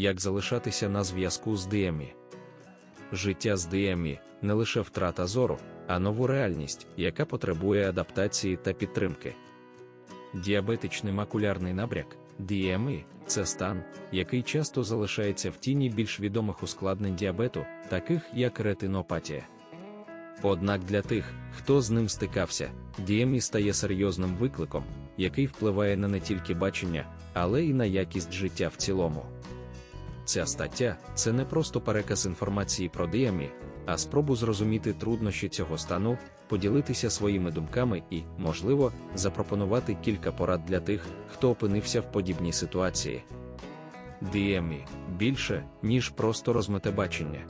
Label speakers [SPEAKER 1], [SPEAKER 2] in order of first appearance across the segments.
[SPEAKER 1] як залишатися на зв'язку з ДМІ. Життя з ДМІ не лише втрата зору, а нову реальність, яка потребує адаптації та підтримки. Діабетичний макулярний набряк DME – це стан, який часто залишається в тіні більш відомих ускладнень діабету, таких як ретинопатія. Однак для тих, хто з ним стикався, DME стає серйозним викликом, який впливає на не тільки бачення, але й на якість життя в цілому. Ця стаття це не просто переказ інформації про DME, а спробу зрозуміти труднощі цього стану, поділитися своїми думками і, можливо, запропонувати кілька порад для тих, хто опинився в подібній ситуації. DME – більше, ніж просто розмите бачення.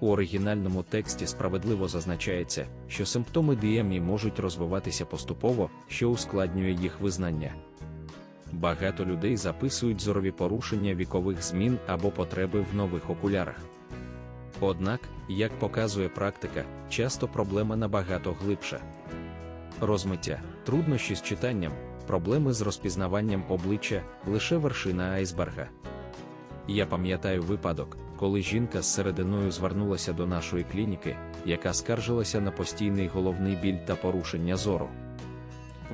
[SPEAKER 1] У оригінальному тексті справедливо зазначається, що симптоми DME можуть розвиватися поступово, що ускладнює їх визнання. Багато людей записують зорові порушення вікових змін або потреби в нових окулярах. Однак, як показує практика, часто проблема набагато глибша. Розмиття, труднощі з читанням, проблеми з розпізнаванням обличчя лише вершина айсберга. Я пам'ятаю випадок, коли жінка з серединою звернулася до нашої клініки, яка скаржилася на постійний головний біль та порушення зору.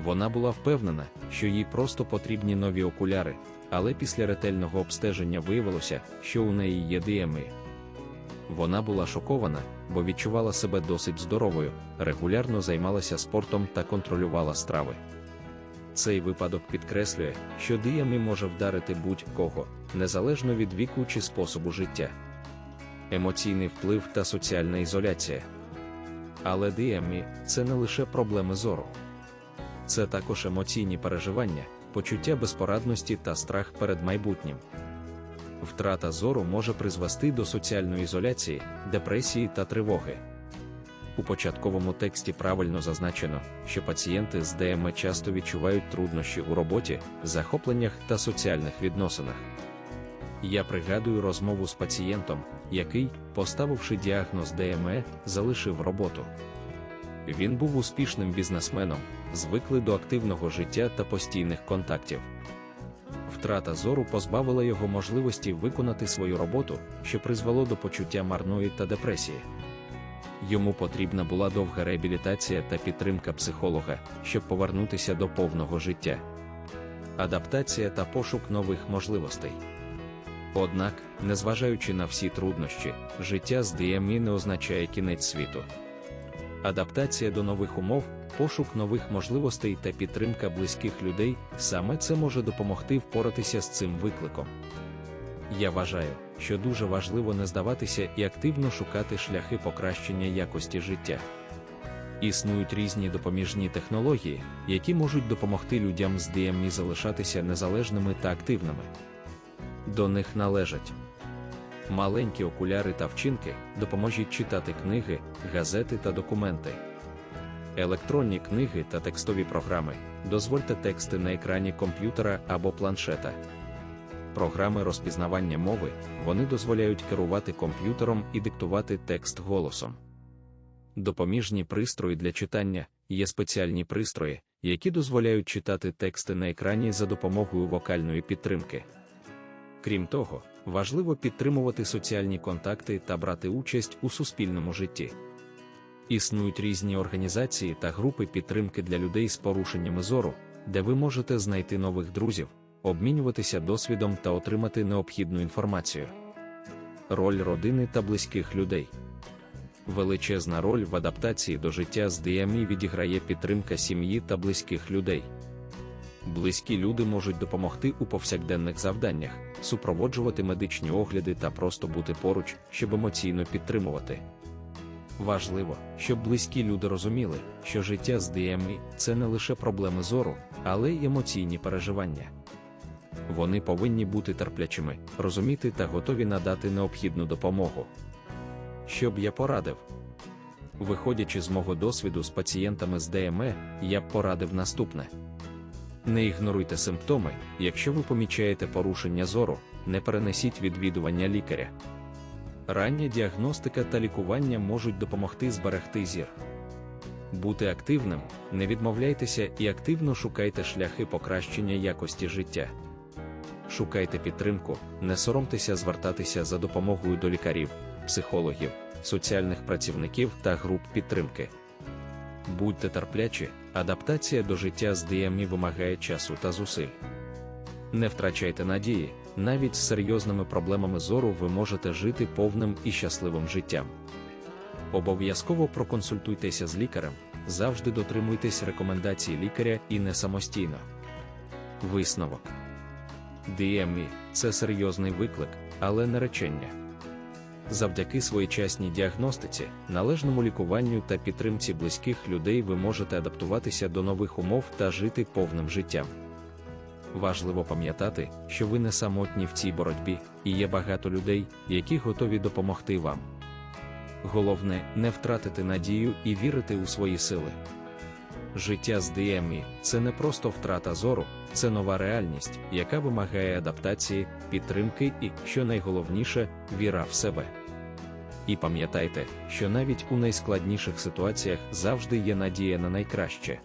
[SPEAKER 1] Вона була впевнена, що їй просто потрібні нові окуляри, але після ретельного обстеження виявилося, що у неї є дієми. Вона була шокована, бо відчувала себе досить здоровою, регулярно займалася спортом та контролювала страви. Цей випадок підкреслює, що діями може вдарити будь-кого, незалежно від віку чи способу життя. Емоційний вплив та соціальна ізоляція. Але діямі це не лише проблеми зору, це також емоційні переживання, почуття безпорадності та страх перед майбутнім. Втрата зору може призвести до соціальної ізоляції, депресії та тривоги. У початковому тексті правильно зазначено, що пацієнти з ДМ часто відчувають труднощі у роботі, захопленнях та соціальних відносинах. Я пригадую розмову з пацієнтом, який, поставивши діагноз ДМЕ, залишив роботу. Він був успішним бізнесменом, звикли до активного життя та постійних контактів. Втрата зору позбавила його можливості виконати свою роботу, що призвело до почуття марної та депресії. Йому потрібна була довга реабілітація та підтримка психолога, щоб повернутися до повного життя. Адаптація та пошук нових можливостей. Однак, незважаючи на всі труднощі, життя з ДМІ не означає кінець світу. Адаптація до нових умов, пошук нових можливостей та підтримка близьких людей саме це може допомогти впоратися з цим викликом. Я вважаю, що дуже важливо не здаватися і активно шукати шляхи покращення якості життя. Існують різні допоміжні технології, які можуть допомогти людям з ДМІ залишатися незалежними та активними. До них належать маленькі окуляри та вчинки допоможуть читати книги, газети та документи. Електронні книги та текстові програми дозвольте тексти на екрані комп'ютера або планшета. Програми розпізнавання мови вони дозволяють керувати комп'ютером і диктувати текст голосом. Допоміжні пристрої для читання є спеціальні пристрої, які дозволяють читати тексти на екрані за допомогою вокальної підтримки. Крім того, важливо підтримувати соціальні контакти та брати участь у суспільному житті. Існують різні організації та групи підтримки для людей з порушеннями зору, де ви можете знайти нових друзів, обмінюватися досвідом та отримати необхідну інформацію. Роль родини та близьких людей. Величезна роль в адаптації до життя з ДМІ відіграє підтримка сім'ї та близьких людей. Близькі люди можуть допомогти у повсякденних завданнях, супроводжувати медичні огляди та просто бути поруч, щоб емоційно підтримувати. Важливо, щоб близькі люди розуміли, що життя з ДМІ – це не лише проблеми зору, але й емоційні переживання. Вони повинні бути терплячими, розуміти та готові надати необхідну допомогу. Що б я порадив? Виходячи з мого досвіду з пацієнтами з ДМЕ, я б порадив наступне. Не ігноруйте симптоми, якщо ви помічаєте порушення зору, не перенесіть відвідування лікаря. Рання діагностика та лікування можуть допомогти зберегти зір. Бути активним, не відмовляйтеся і активно шукайте шляхи покращення якості життя. шукайте підтримку, не соромтеся звертатися за допомогою до лікарів, психологів, соціальних працівників та груп підтримки. Будьте терплячі, адаптація до життя з ДМІ вимагає часу та зусиль. Не втрачайте надії, навіть з серйозними проблемами зору ви можете жити повним і щасливим життям. Обов'язково проконсультуйтеся з лікарем, завжди дотримуйтесь рекомендацій лікаря і не самостійно. Висновок ДМІ – це серйозний виклик, але не речення. Завдяки своєчасній діагностиці, належному лікуванню та підтримці близьких людей ви можете адаптуватися до нових умов та жити повним життям. Важливо пам'ятати, що ви не самотні в цій боротьбі, і є багато людей, які готові допомогти вам. Головне не втратити надію і вірити у свої сили. Життя з ДМІ – це не просто втрата зору, це нова реальність, яка вимагає адаптації, підтримки і, що найголовніше, віра в себе. І пам'ятайте, що навіть у найскладніших ситуаціях завжди є надія на найкраще.